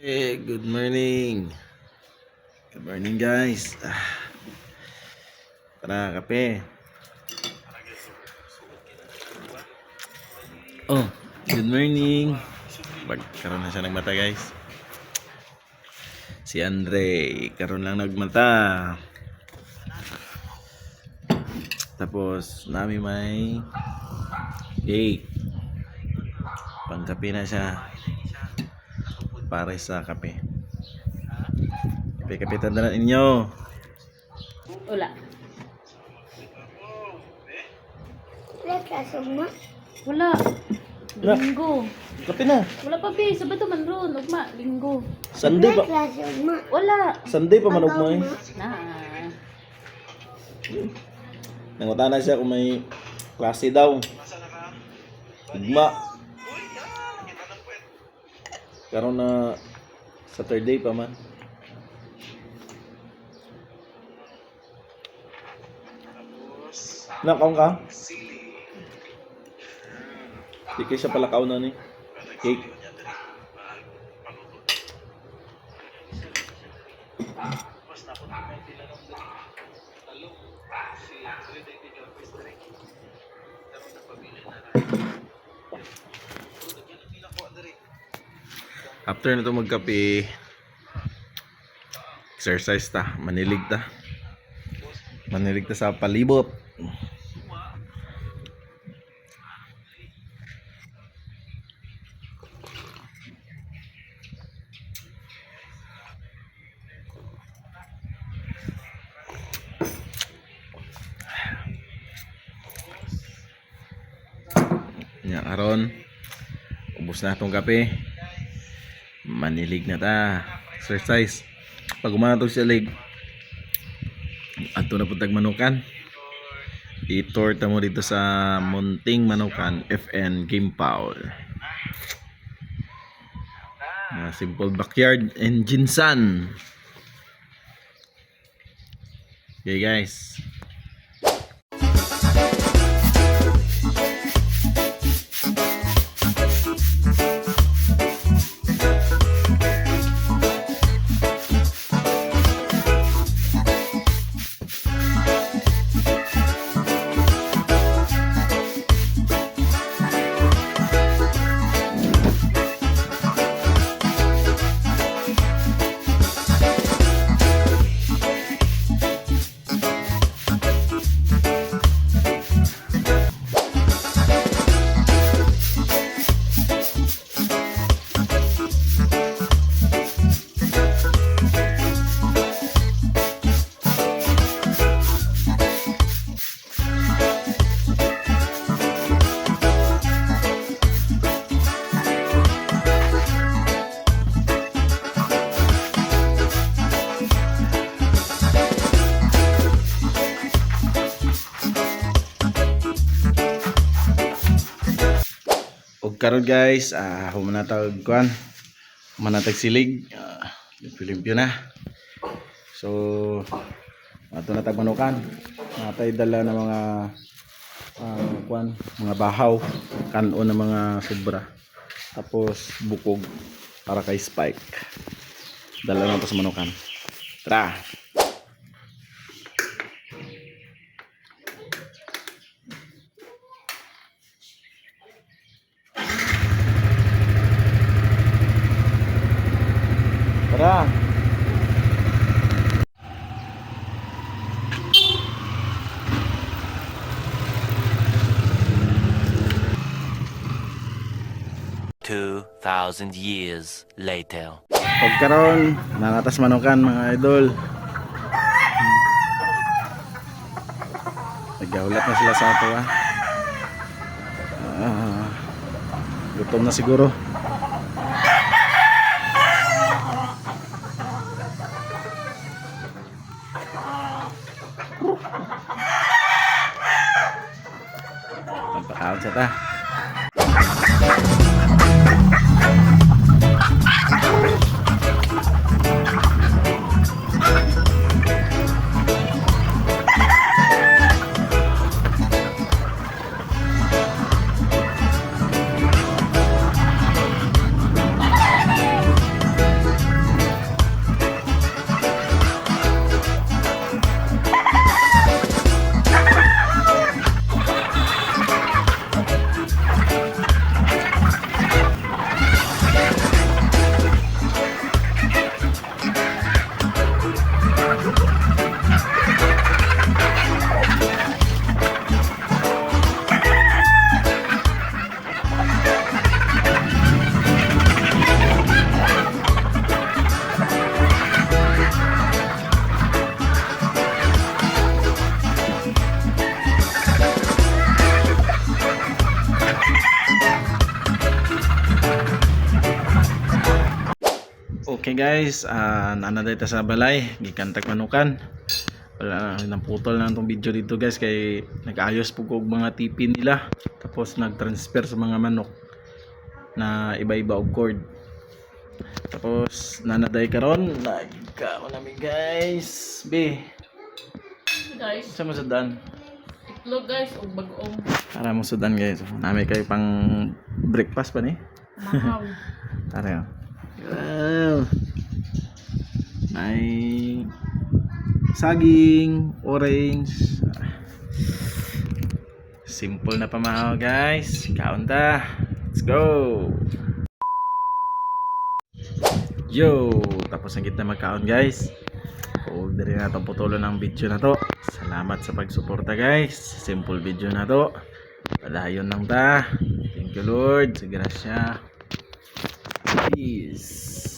Hey, good morning. Good morning guys. Ah. Tara, kape. Oh, good morning. Magkaroon na siya ng mata guys. Si Andre, karoon lang nagmata. Tapos, nami may cake. Pangkape na siya para sa kape. Kape-kape tanda ninyo. Wala. Wala. Wala. Wala. Linggo. Kape na. Wala pa be. Sabato man ron. Ugma. Linggo. Sunday pa. Wala. Sunday pa man mo eh. Na. Nangutana siya kung may klase daw. Ugma. Karon na Saturday pa man. Nakaon ka? Di kayo siya pala kauna ni. Cake. After na to magkape, exercise ta, manilig ta. Manilig ta sa palibot. Nya karon ubos na tong kape. Manilig na ta. Exercise. Pag umana to sa leg, ato na puntag manukan. I-tour ta mo dito sa Munting Manukan FN Game Paul. Na simple backyard and Jinsan. Okay guys. Karon guys, ah uh, humanatag kuan. Humanatag silig. Uh, limpyo na. So ato na tagmanukan. Natay dala ng mga ah, kuan, mga bahaw, kanon ng mga sobra. Tapos bukog para kay Spike. Dala na sa manukan. Tara. Tara. Two thousand years later. Pag karon, nangatas manukan mga idol. Nagaulat na sila sa ato ah. Ah, gutom na siguro. Magpakaon siya ta. Okay guys, ah nanaday ta sa balay, gikantag manukan. Wala nang putol na itong video dito guys kay nag-ayos po ko og mga tipin nila. Tapos nag-transfer sa mga manok na iba-iba og cord. Tapos nanaday karon, nagkaon namin guys. Be, Guys, sa mo sudan? itlog guys, o bagong. Para mo sudan guys. Nami kayo pang breakfast pa ni. Mahaw. Tara. Wow. May saging, orange. Simple na pamahaw guys. Kaon. Let's go. Yo, tapos ang kita magkaon guys. Huwag na rin natin putulo ng video na to. Salamat sa pagsuporta guys. Simple video na to. Padayon lang ta. Thank you Lord. Sa grasya. Peace.